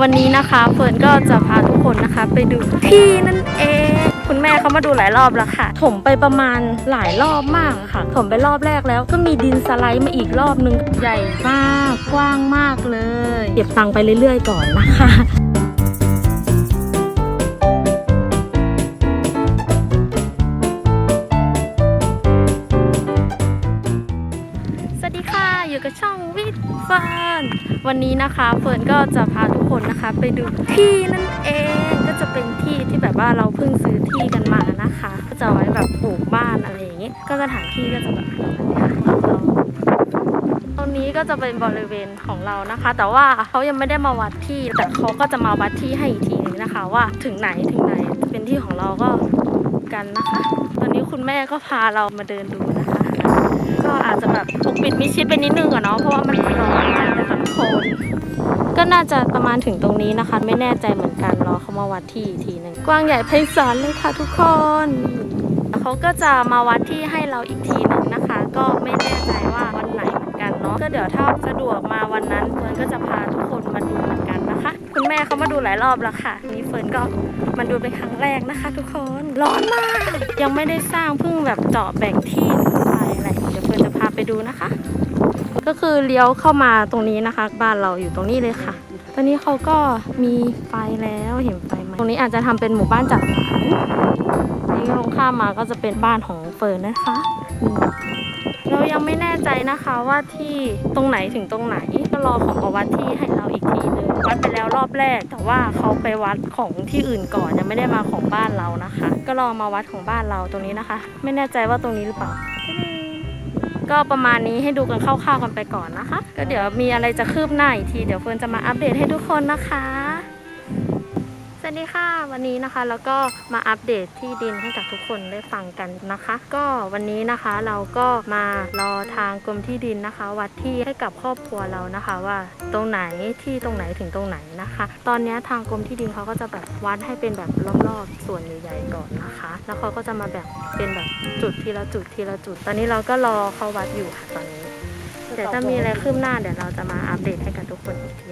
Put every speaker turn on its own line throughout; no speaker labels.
วันนี้นะคะเฟิร์นก็จะพาทุกคนนะคะ ไปดูที่นั่นเอง คุณแม่เขามาดูหลายรอบแล้วค่ะ ถมไปประมาณหลายรอบมากค่ะ ถมไปรอบแรกแล้วก็มีดินสไลด์มาอีกรอบนึงใหญ่มากกว้างมากเลย เก็บตังไปเรื่อยๆก่อนนะคะ ทเฟิร์นวันนี้นะคะเฟิร์นก็จะพาทุกคนนะคะ ไปดูที่นั่นเองก็จะเป็นที่ที่แบบว่าเราเพิ่งซื้อที่กันมานะคะ ก็จะไว้แบบปลูกบ้านอะไรอย่างงี้ก็สถานที่ก็จะแบบตรงนี้ก็จะเป็นบริเวณของเรานะคะ แต่ว่าเขายังไม่ได้มาวัดที่แต่เขาก็จะมาวัดที่ให้อีกทีนึงนะคะ ว่าถึงไหนถึงไหนเป็นที่ของเราก็กันนะคะ ตอนนี้คุณแม่ก็พาเรามาเดินดูนะ ดมิชิดไปนิดนึงอะเนาะเพราะว่ามันร้อนมากเลยค่ะทุกคนก็น่าจะประมาณถึงตรงนี้นะคะ ไม่แน่ใจเหมือนกันรอเขามาวัดที่อีกทีหนึ่งกว้างใหญ่ไพศาลเลยค่ะทุกคนเขาก็จะมาวัดที่ให้เราอีกทีหนึ่งนะคะ ก็ไม่แน่ใจว่าวันไหนเหมือนกันเนาะก็เดี๋ยวถ้าสะดวกมาวันนั้นเฟิร์นก็จะพาทุกคนมาดูเหมือนกันนะคะ คุณแม่เขามาดูหลายรอบแล้วค่ะนี่เฟิร์นก็มาดูเป็นครั้งแรกนะคะ ทุกคนร้อนมาก ยังไม่ได้สร้างเพิ่งแบบเจาะแบ่งที่าไปดูนะคะ ก็คือเลี้ยวเข้ามาตรงนี้นะคะ บ้านเราอยู่ตรงนี้เลยค่ะ ตอนนี้เขาก็มีไฟแล้วเห็นไฟไหมตรงนี้อาจจะทำเป็นหมู่บ้านจัดสรรนี่ตรงข้ามมาก็จะเป็นบ้านของเฟิร์นนะคะ เรายังไม่แน่ใจนะคะว่าที่ตรงไหนถึงตรงไหนก็รอของมาวัดที่ให้เราอีกทีนึงวัดไปแล้วรอบแรก แต่ว่าเขาไปวัดของที่อื่นก่อนยังไม่ได้มาของบ้านเรานะคะ ก็รอมาวัดของบ้านเราตรงนี้นะคะ ไม่แน่ใจว่าตรงนี้หรือเปล่า ก็ประมาณนี้ให้ดูกันคร่าวๆกันไปก่อนนะคะ ก็เดี๋ยวมีอะไรจะคืบหน้าอีกที เดี๋ยวเฟิร์นจะมาอัปเดตให้ทุกคนนะคะ สวัสดีค่ะวันนี้นะคะแล้วก็มาอัปเดตที่ดินให้กับทุกคนได้ฟังกันนะคะ ก็วันนี้นะคะเราก็มารอทางกรมที่ดินนะคะ วัดที่ให้กับครอบครัวเรานะคะ ว่าตรงไหนที่ตรงไหนถึงตรงไหนนะคะ ตอนนี้ทางกรมที่ดินเขาก็จะแบบวัดให้เป็นแบบรอบๆส่วนใหญ่ๆก่อนนะคะ แล้วเขาก็จะมาแบบเป็นแบบจุดทีละจุดทีละจุด ตอนนี้เราก็รอเขาวัดอยู่ค่ะตอนนี้เดี๋ยวถ้ามีอะไรคืบหน้าเดี๋ยวเราจะมาอัปเดตให้กับทุกคนอีกที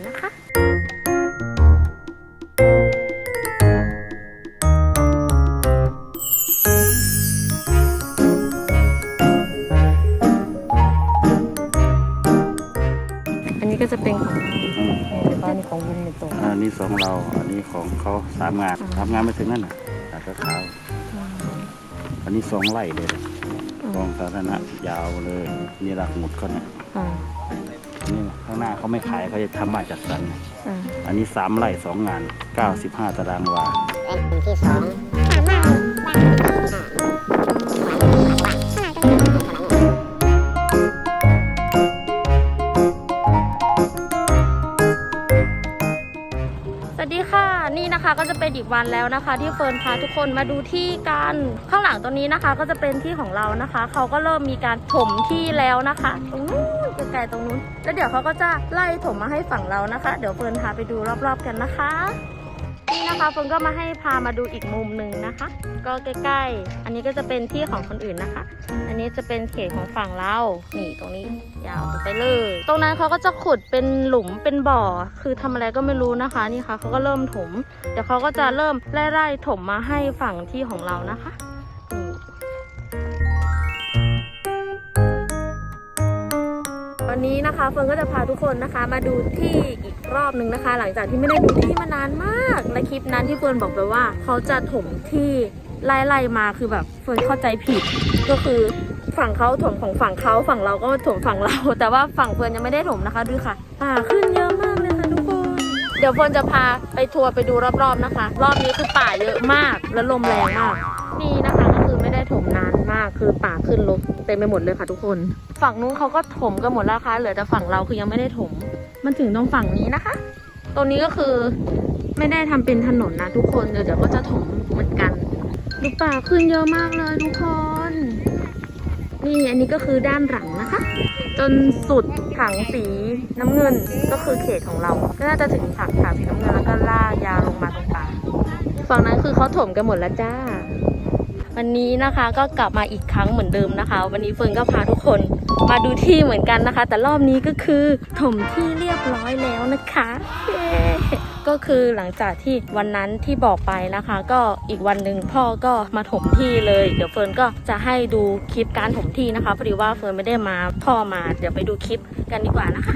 ก็จะเป็นของบ้านนี้ของวินในตัว
อันนี้สองเรา อันนี้ของเขาสามงานสามงานไม่ถึงนั่นน่ะตัดกระขาว อันนี้สองไร่เลยนะกองสาธารณะยาวเลย นี่หลักหมุดเขาเนี่ย
อ่า
นี่ข้างหน้าเขาไม่ขายเขาจะทำบ้านจัดสรร
อ่า
อันนี้สามไร่สองงาน95ตารางวา
เป็นที่สอง
ส นะคะก็จะเป็นอีกวันแล้วนะคะ ที่เฟิร์นพาทุกคนมาดูที่กันข้างหลังตรงนี้นะคะ ก็จะเป็นที่ของเรานะคะ เขาก็เริ่มมีการถมที่แล้วนะคะตรงนู้นไกลๆตรงนู้น แล้วเดี๋ยวเขาก็จะไล่ถมมาให้ฝั่งเรานะคะ เดี๋ยวเฟิร์นพาไปดูรอบๆกันนะคะ นะคะเฟิร์นก็มาให้พามาดูอีกมุมหนึ่งนะคะ ก็ใกล้ๆ อันนี้ก็จะเป็นที่ของคนอื่นนะคะ อันนี้จะเป็นเขตของฝั่งเรานี่ตรงนี้ยาวไปเลย ตรงนั้นเขาก็จะขุดเป็นหลุมเป็นบ่อ คือทำอะไรก็ไม่รู้นะคะ นี่ค่ะเขาก็เริ่มถม เดี๋ยวเขาก็จะเริ่มไล่ๆถมมาให้ฝั่งที่ของเรานะคะนี่วันนี้นะคะเฟิร์นก็จะพาทุกคนนะคะมาดูที่อีกรอบหนึ่งนะคะ หลังจากที่ไม่ได้ดูที่มานานมาก คลิปนั้นที่เฟิร์นบอกไปว่า เขาจะถมที่ไล่ๆมาคือแบบเฟิร์นเข้าใจผิด ก็คือฝั่งเขาถมของฝั่งเขาฝั่งเราก็ถมฝั่งเรา แต่ว่าฝั่งเฟิร์นยังไม่ได้ถมนะคะดูค่ะป่าขึ้นเยอะมากเลยค่ะทุกคน เดี๋ยวเฟิร์นจะพาไปทัวร์ไปดูรอบๆนะคะ รอบนี้คือป่าเยอะมากและลมแรงมากนี่นะคะก็คือไม่ได้ถมนานมากคือป่าขึ้นลกเต็มไปหมดเลยค่ะทุกคน ฝั่งนู้นเขาก็ถมกันหมดแล้วค่ะเหลือแต่ฝั่งเราคือยังไม่ได้ถม มันถึงตรงฝั่งนี้นะคะ ตรงนี้ก็คือ ไม่ได้ทำเป็นถนนนะทุกคนเดี๋ยวเดี๋ยวก็จะถมเหมือนกันดูป่าขึ้นเยอะมากเลยทุกคน นี่อันนี้ก็คือด้านหลังนะคะ จนสุดถังสีน้ำเงินก็คือเขตของเรา ก็น่าจะถึงถังถังสีน้ำเงินแล้วก็ลากยาวลงมาตรงกลางฝั่งนั้นคือเขาถมกันหมดแล้วจ้า วันนี้นะคะก็กลับมาอีกครั้งเหมือนเดิมนะคะ วันนี้เฟิร์นก็พาทุกคนมาดูที่เหมือนกันนะคะ แต่รอบนี้ก็คือถมที่เรียบร้อยแล้วนะคะ ก็คือหลังจากที่วันนั้นที่บอกไปนะคะ ก็อีกวันหนึ่งพ่อก็มาถมที่เลย เดี๋ยวเฟิร์นก็จะให้ดูคลิปการถมที่นะคะพอดีว่าเฟิร์นไม่ได้มาพ่อมา เดี๋ยวไปดูคลิปกันดีกว่านะคะ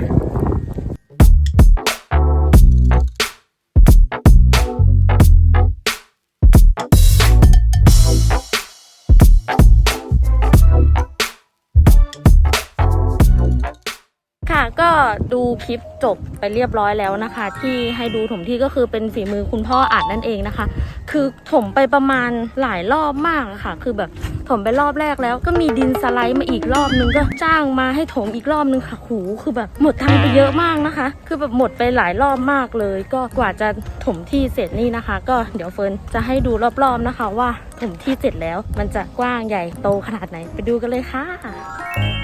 ก็ดูคลิปจบไปเรียบร้อยแล้วนะคะ ที่ให้ดูถมที่ก็คือเป็นฝีมือคุณพ่ออาจนั่นเองนะคะ คือถมไปประมาณหลายรอบมากะค่ะ คือแบบถมไปรอบแรกแล้วก็มีดินสไลด์มาอีกรอบนึงก็จ้างมาให้ถมอีกรอบนึงค่ะหูคือแบบหมดทางไปเยอะมากนะคะ คือแบบหมดไปหลายรอบมากเลย ก็กว่าจะถมที่เสร็จนี่นะคะ ก็เดี๋ยวเฟิร์นจะให้ดูรอบๆนะคะว่าถมที่เสร็จแล้วมันจะกว้างใหญ่โตขนาดไหนไปดูกันเลยค่ะ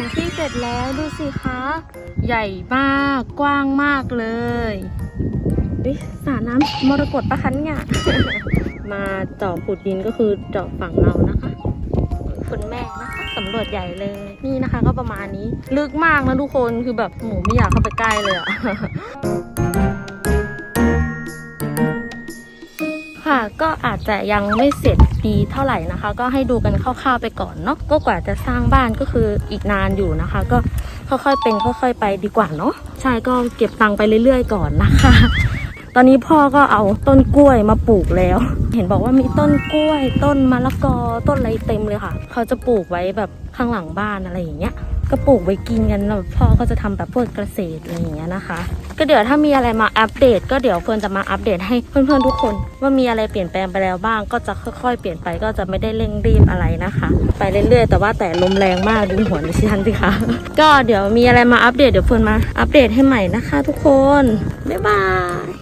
มที่เสร็จแล้วดูสิคะ ใหญ่มากกว้างมากเลยเฮ้ยสระน้ำมรกตปะคะเนี่ยมาเจาะขุดดินก็คือเจาะฝั่งเรานะคะคุณแม่นะคะสำรวจใหญ่เลยนี่นะคะ ก็ประมาณนี้ ลึกมากนะทุกคนคือแบบหมูไม่อยากเข้าไปใกล้เลยอะ ค่ะ ก็อาจจะยังไม่เสร็จดีเท่าไหร่นะคะ ก็ให้ดูกันคร่าวๆไปก่อนเนาะก็กว่าจะสร้างบ้านก็คืออีกนานอยู่นะคะ ก็ค่อยๆเป็นค่อย ๆ ไปดีกว่าเนาะใช่ก็เก็บตังค์ไปเรื่อยๆ ก่อนนะคะ ตอนนี้พ่อก็เอาต้นกล้วยมาปลูกแล้ว เห็นบอกว่ามีต้นกล้วย ต้นมะละกอต้นอะไรเต็มเลยค่ะ เขาจะปลูกไว้แบบข้างหลังบ้านอะไรอย่างเงี้ย ก็ปลูกไว้กินกันแล้วพ่อก็จะทำแบบพวกเกษตรอะไรอย่างเงี้ยนะคะ ก็เดี๋ยวถ้ามีอะไรมาอัปเดต ก็เดี๋ยวเฟิร์นจะมาอัปเดตให้เพื่อนๆทุกคน ว่ามีอะไรเปลี่ยนแปลงไปแล้วบ้าง ก็จะค่อยๆ เปลี่ยนไปก็จะไม่ได้เร่งรีบอะไรนะคะ ไปเรื่อยๆ แต่ว่าแต่ลมแรงมากดูหัวดิฉันสิคะก็เดี๋ยวมีอะไรมาอัปเดตเดี๋ยวเฟิร์นมาอัปเดตให้ใหม่นะคะ ทุกคนบ๊ายบาย